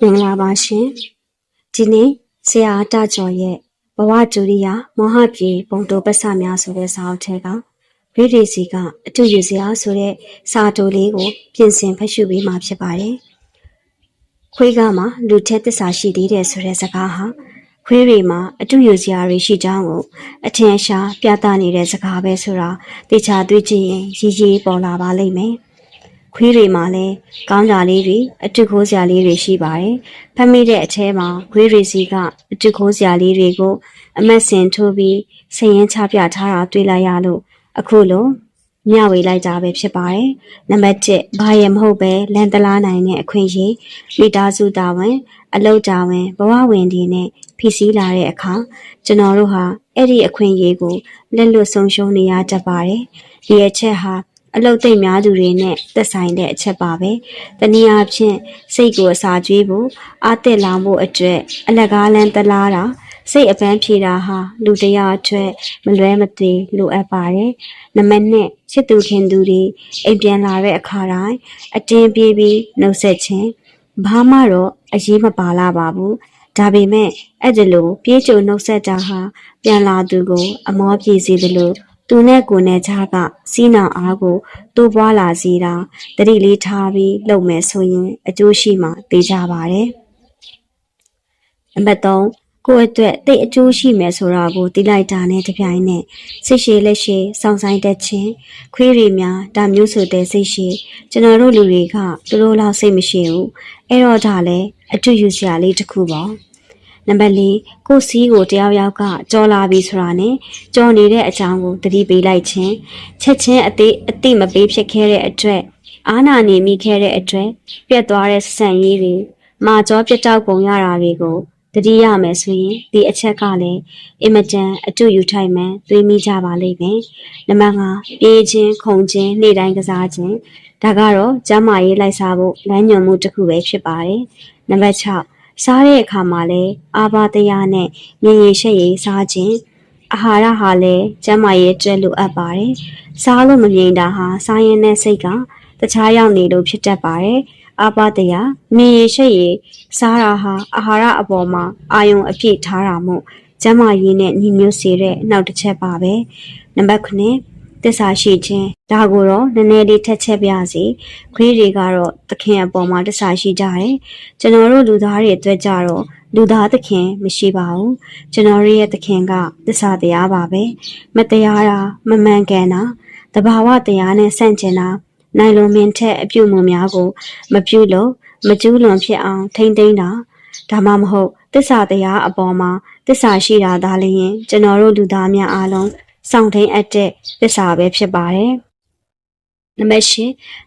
မင်္ဂလာပါရှင်ဒီနေ့ဆရာအတကျော်ရဲ့ဘဝဒုရိယမောဟပြေပုံတိုပစ္စများဆိုတဲ့စာအုပ်ထဲကဗိဒေစီကအတူယူစရာဆိုတဲ့စာတိုလေးကို ပြင်ဆင်ဖတ်ရှုပေးမှာဖြစ်ပါတယ်ခွေးကမှလူထက်သစ္စာရှိသေးတယ်ဆိုတဲ့စကားဟာခွေးတွေမှာအတူယူစရာတွေရှိကြောင်းကိုအထင်ရှားပြသနေတဲ့စကားပဲဆိုတာတေချာတွေ့ကြည့်ရင်ရည်ရည်ပေါ်လာပါလိမ့်မယ် ခွေးတွေမှာလည်းကောင်းကြလေးတွေအတူခိုးစရာလေးတွေရှိပါတယ်။ဖမ်းမိတဲ့အထဲမှာခွေးတွေစီကအတူခိုးစရာလေးတွေကို အမတ်စင်ထိုးပြီးဆင်ရင်ချပြထားတာတွေ့လိုက်ရလို့အခုလိုမျှဝေလိုက်တာပဲဖြစ်ပါတယ်။နံပါတ်1ဘာရမဟုတ်ပဲလန်တလားနိုင်တဲ့အခွင့်အရေးမိသားစုတာဝန်အလုပ်တာဝန်ဘဝဝင်တွေနဲ့ဖိစီးလာတဲ့အခါကျွန်တော်တို့ဟာအဲ့ဒီအခွင့်အရေးကိုလက်လွတ်ဆုံးရှုံးနေရတတ်ပါတယ်။ဒီအချက်ဟာ အလုတ်သိမ့်များသူတွေနဲ့သက်ဆိုင်တဲ့အချက်ပါပဲ။တနည်းအားဖြင့်စိတ်ကိုအစာကျွေးဖို့အာတက်လောင်ဖို့အတွက်အလကားလန်းတလားတာစိတ်အပန်းဖြေတာဟာလူတစ်ယောက်အတွက်မလွဲမသွေလိုအပ်ပါတယ်။နံပါတ်1ချစ်သူခင်သူတွေအိမ်ပြန်လာတဲ့အခါတိုင်းအတင်းပြေးပြီးနှုတ်ဆက်ခြင်းဘာမှတော့အရေးမပါလာပါဘူး။ဒါပေမဲ့အဲ့ဒီလိုပြေးကြုံနှုတ်ဆက်တာဟာပြန်လာသူကို အမောပြေစေသလို သူနဲ့ကိုယ်နဲ့ခြားကစီးနောင်အားကိုတိုးပွားလာစေတာတတိလေးထားပြီးလုပ်မယ်ဆိုရင် အကျိုးရှိမှသိကြပါတယ်။နံပါတ်3ကိုယ့်အတွက်တိတ်အကျိုးရှိမယ်ဆိုတာကိုသိလိုက်တာနဲ့တပြိုင်နက်စိတ်ရှည်လက်ရှည်စောင့်ဆိုင်တတ်ခြင်းခွေးရီများဒါမျိုးဆိုတဲ့စိတ်ရှည်ကျွန်တော်တို့လူတွေကသူတို့လောက်စိတ်မရှိဘူးအဲ့တော့ဒါလည်းအတူယူစရာလေးတစ်ခုပေါ့ နံပါတ်၄ကိုစီးကိုတယောက်ယောက်ကကြော်လာပြီဆိုတာနဲ့ကြော်နေတဲ့အကြောင်းကိုသတိပေးလိုက်ခြင်းချက်ချင်းအသေးအတိမပေးဖြစ်ခဲ့တဲ့အတွက်အာနာနေမိခဲ့တဲ့အတွက်ပြတ်သွားတဲ့ဆန်ရည်တွေမာကြောပြတ်တောက်ပုံရတာတွေကိုတတိရမယ်ဆိုရင်ဒီအချက်ကလည်းအင်မတန်အတူယူထိုက်မှန်သွေးမိကြပါလိမ့်မယ်နံပါတ်5ပြေးခြင်းခုန်ခြင်းနေ့တိုင်းကစားခြင်းဒါကတော့ကျမ်းမာရေးလိုက်စားဖို့လမ်းညွှန်မှုတစ်ခုပဲဖြစ်ပါတယ်နံပါတ်6 စားတဲ့အခါမှာလည်းအာဘာတရားနဲ့မြင်ရည်ရှက်ရည်စားခြင်းအာဟာရဟာလည်းကျန်းမာရေးအတွက်လိုအပ်ပါတယ်။စားလို့မမြင်တာဟာစားရင်တဲ့စိတ်ကတခြားရောက်နေလို့ဖြစ်တတ်ပါတယ်။အာဘာတရားမြင်ရည်ရှက်ရည်စားတာဟာအာဟာရအပေါ်မှာအာယုံအပြည့်ထားတာမို့ကျန်းမာရေးနဲ့ညီညွတ်စေတဲ့နောက်တစ်ချက်ပါပဲ။နံပါတ်9 တစ္ဆာရှိခြင်းဒါကိုတော့နည်းနည်းလေးထက်ချက်ပြစီခွေးတွေကတော့သခင်အပေါ်မှာတစ္ဆာရှိကြတယ်ကျွန်တော်တို့လူသားတွေအတွက်ကြတော့လူသားသခင်မရှိပါဘူးကျွန်တော်တို့ရဲ့သခင်ကတစ္ဆာတရားပါပဲမတရားတာမမှန်ကန်တာတဘာဝတရားနဲ့ဆန့်ကျင်တာနိုင်လွန်မင်းထက်အပြုမှုများကို မပြုလို့မကျူးလွန်ဖြစ်အောင် ထိမ့်သိမ်းတာဒါမှမဟုတ်တစ္ဆာတရားအပေါ်မှာတစ္ဆာရှိတာဒါလည်းရင်ကျွန်တော်တို့လူသားများအားလုံး စောင့်ထိန်အပ်တဲ့သစ္စာပဲဖြစ်ပါတယ်။နံပါတ်၈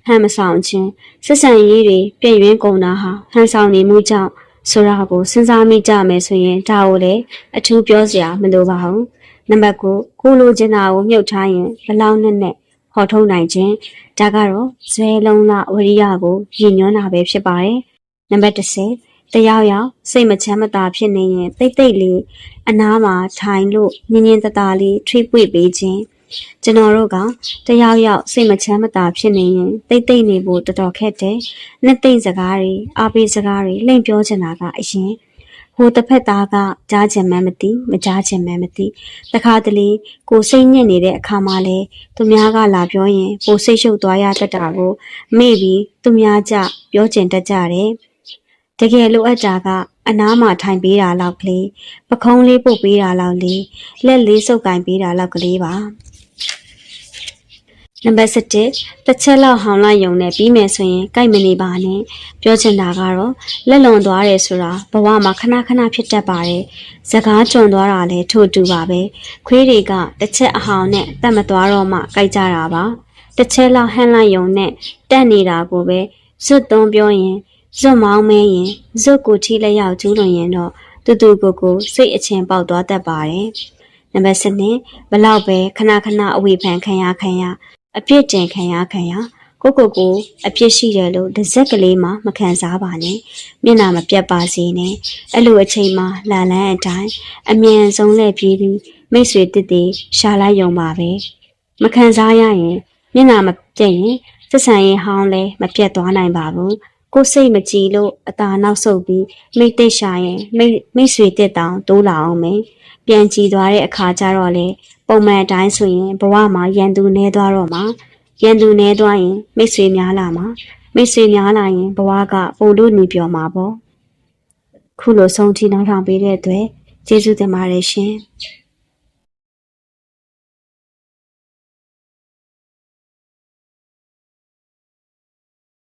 ဟန်မဆောင်ခြင်းဆက်ဆံရေးတွေပြည့်ရင်းကုန်တာဟာဟန်ဆောင်နေမှုကြောင့်ဆိုတာကိုစဉ်းစားမိကြမယ်ဆိုရင်ဒါကိုလည်းအထူးပြောစရာမလိုပါဘူး။နံပါတ်9ကိုလိုချင်တာကိုမြုပ်ထားရင်ဘလောက်နဲ့နဲ့ဟောထုတ်နိုင်ခြင်းဒါကတော့ဇွဲလုံးလဝရိယကိုရည်ညွှန်းတာပဲဖြစ်ပါတယ်။နံပါတ်10 တယောက်ယောက်စိတ်မချမ်းမသာဖြစ်နေရင်တိတ်တိတ်လေးအနားမှာထိုင်လို့ညင်ညင်တတလေးထွေးပွေပေးခြင်းကျွန်တော်တို့ကတယောက်ယောက်စိတ်မချမ်းမသာဖြစ်နေရင်တိတ်တိတ်နေဖို့တော်တော်ခက်တယ်။နှစ်သိမ့်စကားတွေအားပေးစကားတွေလိမ့်ပြောချင်တာကအရင်ဟိုတစ်ဖက်သားကကြားချင်မှန်းမသိမကြားချင်မှန်းမသိတခါတလေကိုစိတ်ညစ်နေတဲ့အခါမှာလဲသူများကလာပြောရင်ပိုစိတ်ရှုပ်သွားရတတ်တာကိုမေ့ပြီးသူများကြပြောချင်တတ်ကြတယ် တကယ်လိုအပ်တာကအနားမှာထိုင်ပေးတာလောက်ကလေးပခုံးလေးပုတ်ပေးတာလောက်လေးလက်လေးစုပ်ကင်ပေးတာလောက်ကလေးပါနံပါတ်7တစ်ချက်လောက်ဟောင်းလိုက်ယုံနဲ့ပြီးမယ်ဆိုရင်ကြိုက်မနေပါနဲ့ပြောချင်တာကတော့လက်လွန်သွားတယ်ဆိုတာဘဝမှာခဏခဏဖြစ်တတ်ပါတယ်စကားကြုံသွားတာလည်းထို့တူပါပဲခွေးတွေကတစ်ချက်အဟောင်းနဲ့တတ်မသွားတော့မှကြိုက်ကြတာပါတစ်ချက်လောက်ဟန်းလိုက်ယုံနဲ့တက်နေတာကိုပဲဇွတ်သွန်းပြောရင် ဇွတ်မောင်းမဲရင်ဇွတ်ကိုထိလက်ရောက်ကျူးလွန်ရင်တော့တူတူကိုကိုစိတ်အချင်းပေါက်သွားတတ်ပါတယ်နံပါတ်7ဘလောက်ပဲခဏခဏအဝေဖန်ခံရခံရအပြစ်တင်ခံရခံရကိုကိုကိုအပြစ်ရှိတယ်လို့တစ်စက်ကလေးမှမခံစားပါနဲ့မျက်နာမပြတ်ပါစေနဲ့အဲ့လိုအချိန်မှာလာလန်းအတိုင်းအမြန်ဆုံးလက်ပြေးပြီးမိတ်ဆွေတစ်တီရှာလိုက်ရုံပါပဲမခံစားရရင်မျက်နာမပြတ်ရင်စက်ဆန်ရင်ဟောင်းလဲမပြတ်သွားနိုင်ပါဘူး ကိုယ်စိတ်မကြည်လို့အသာနောက်ဆုတ်ပြီးမိတ်သက်ရှာရင်မိတ်မိတ်ဆွေတက်တောင်တိုးလာအောင်မယ်ပြန်ကြည်သွားတဲ့အခါကျတော့လေပုံမှန်အတိုင်းဆိုရင်ဘဝမှာရန်သူနေသွားတော့မှာရန်သူနေသွားရင်မိတ်ဆွေများလာမှာမိတ်ဆွေများလာရင်ဘဝကပိုလို့နေပြောမှာပေါ့ခုလိုဆုံးထိနောက်ထောင်ပေးတဲ့အတွက်ကျေးဇူးတင်ပါတယ်ရှင်